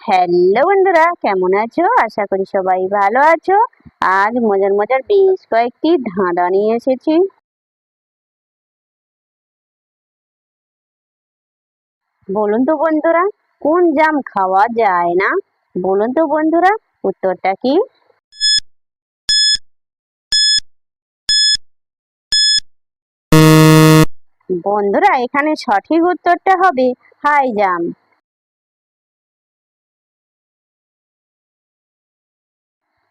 Hello বন্ধুরা, কেমন আছো? আশা করি সবাই ভালো আছো। আজ মজার মজার বেশ কয়েকটি ধাঁধা নিয়ে এসেছি। বলুন তো বন্ধুরা, কোন জাম খাওয়া যায় না? বলুন তো বন্ধুরা, উত্তরটা কি? বন্ধুরা, এখানে সঠিক উত্তরটা হবে হাই জাম।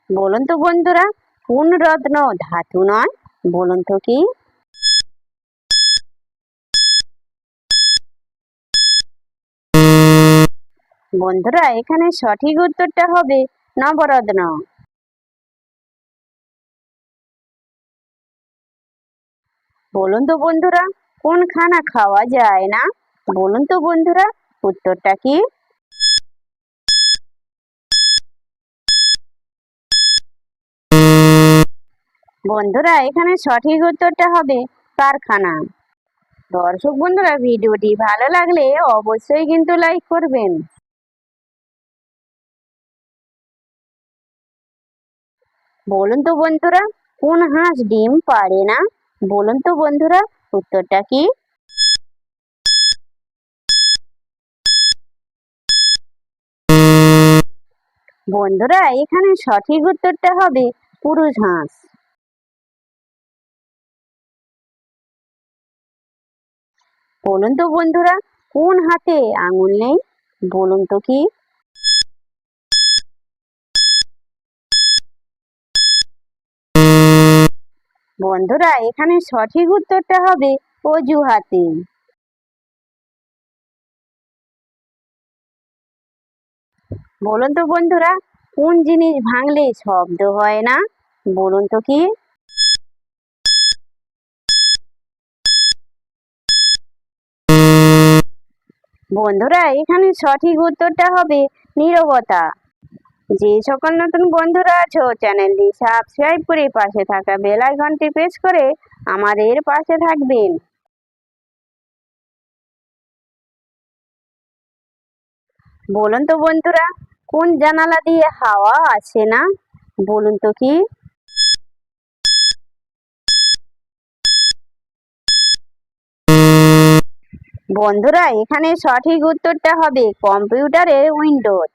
বলুন তো বন্ধুরা, কোন রত্ন ধাতু নয়? বলুন তো কি? বন্ধুরা, এখানে সঠিক উত্তরটা হবে নবরত্ন। বলুন তো বন্ধুরা কোন খানা খাওয়া যায় না? বলুন তো বন্ধুরা, উত্তরটা কি? বন্ধুরা, এখানে সঠিক উত্তরটা হবে কারখানা। দর্শক বন্ধুরা, ভিডিওটি ভালো লাগলে অবশ্যই কিন্তু লাইক করবেন। বলুন তো বন্ধুরা, কোন হাঁস ডিম পারে না? বলুন তো বন্ধুরা, উত্তরটা কি? বন্ধুরা, এখানে সঠিক উত্তরটা হবে পুরুষ হাঁস। বলুন তো বন্ধুরা, কোন হাতে আঙুল নেই? বলুন তো কি? বন্ধুরা, এখানে সঠিক উত্তরটা হবে অজুহাতে। বলুন তো বন্ধুরা, কোন জিনিস ভাঙলে শব্দ হয় না? বলুন তো কি? বন্ধুরা, এখানে সঠিক উত্তরটা হবে নীরবতা। যে সকল নতুন বন্ধুরা আছো, চ্যানেলটি সাবস্ক্রাইব করে পাশে থাকা বেল আইকনটি প্রেস করে আমাদের পাশে থাকবেন। বলুন তো বন্ধুরা, কোন জানালা দিয়ে হাওয়া আসে না? বলুন তো কি? বন্ধুরা, এখানে সঠিক উত্তরটা হবে কম্পিউটারের উইন্ডোজ।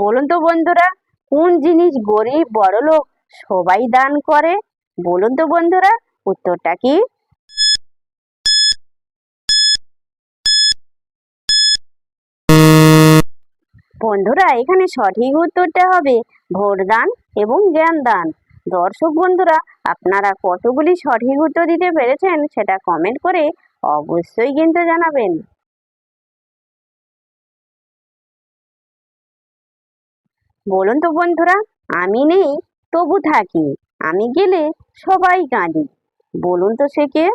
বলুন তো বন্ধুরা, কোন জিনিস গরিব, বড়লোক সবাই দান করে? বলুন তো বন্ধুরা, উত্তরটা কি? বন্ধুরা, এখানে সঠিক উত্তরটা হবে ভোটদান এবং জ্ঞানদান। দর্শক বন্ধুরা, আপনারা কতগুলি সঠিক উত্তর দিতে পেরেছেন সেটা কমেন্ট করে অবশ্যই কিন্তু জানাবেন। বলুন তো বন্ধুরা, আমি নেই, তবু থাকি, আমি গেলে সবাই কাঁদি, বলুন তো সে কে?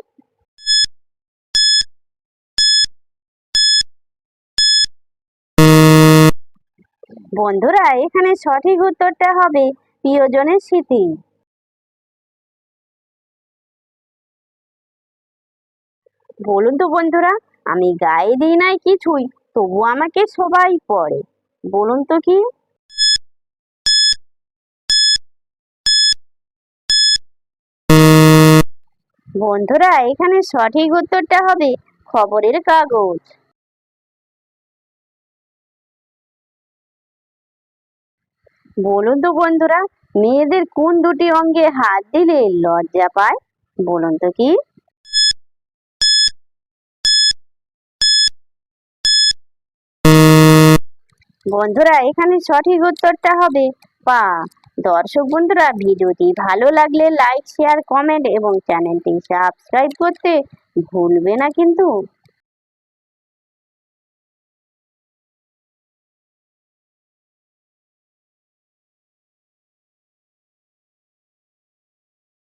বন্ধুরা, এখানে সঠিক উত্তরটা হবে প্রিয়জনের স্মৃতি। বলুন তো বন্ধুরা, আমি গায়ে দিই নাই কিছুই, তবু আমাকে সবাই পড়ে। বলুন তো কি? বন্ধুরা, এখানে সঠিক উত্তরটা হবে খবরের কাগজ। বলুন তো বন্ধুরা, মেয়েদের কোন দুটি অঙ্গে হাত দিলে লজ্জা পায়? বলুন তো কি? বন্ধুরা, এখানে সঠিক উত্তরটা হবে পা। দর্শক বন্ধুরা, ভিডিওটি ভালো লাগলে লাইক শেয়ার কমেন্ট এবং চ্যানেলটি সাবস্ক্রাইব করতে ভুলবে না কিন্তু।